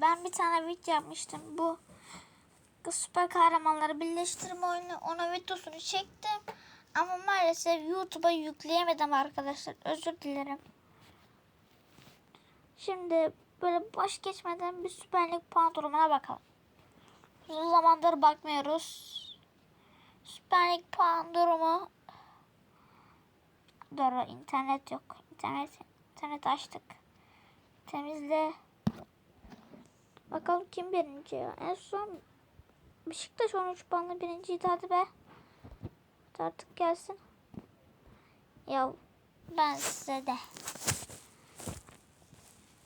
Ben bir tane video yapmıştım. Bu süper kahramanları birleştirme oyunu. Ona videosunu çektim. Ama maalesef YouTube'a yükleyemedim arkadaşlar. Özür dilerim. Şimdi böyle baş geçmeden bir Süper Lig puan durumuna bakalım. Uzun zamandır bakmıyoruz. Süper Lig puan durumu. Doğru internet yok. İnternet, internet açtık. Temizle. Bakalım kim birinci ya. En son Beşiktaş 13 puanla birinciydi hadi be. Artık gelsin. Ya ben size de.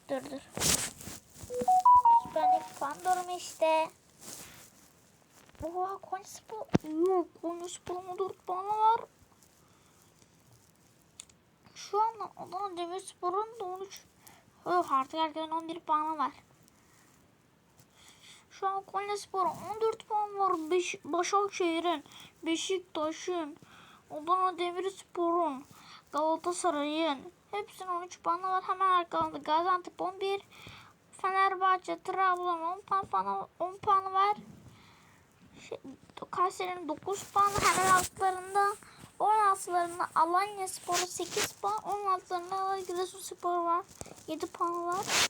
Dur dur. Lig puan durumu işte. Oha Konyaspor. Yok Konyaspor'un 4 puanı var. Şu an Adana Demirspor'un da 13. Yok artık herkesin 11 puanı var. Şu an Konyaspor'un 14 puan var. Beş, Başakşehir'in, Beşiktaş'ın, Adana Demirspor'un, Galatasaray'ın. Hepsinin 13 puanı var. Hemen arkalarında Gaziantep 11, Fenerbahçe, Trabzon 10 puan, puanı, 10 puanı var. Şey, Kayseri'nin 9 puanı hemen altlarında. 16'larında Alanya Spor'u 8 puan. 16'larında Giresunspor var. 7 puanı var.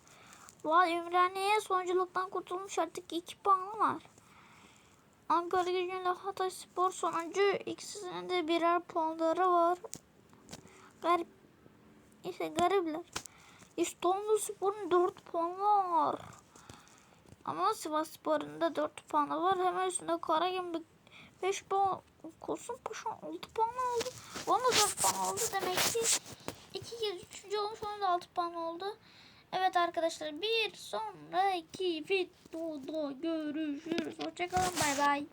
Vay Ümraniye sonunculuktan kurtulmuş artık 2 puanı var. Ankara gücüyle Hatay Spor sonuncu ikisinin de birer puanları var. Garip. İşte garipler. İstanbul Spor'un 4 puanı var. Ama Sivas Spor'un da 4 puanı var. Hemen üstünde Karagümrük 5 puan. Kasımpaşa 6 puan oldu. Ona da 4 puan oldu. Demek ki 2 kez 3. olmuş. Ona da 6 puan oldu. Evet arkadaşlar bir sonraki videoda görüşürüz. Hoşçakalın bay bay.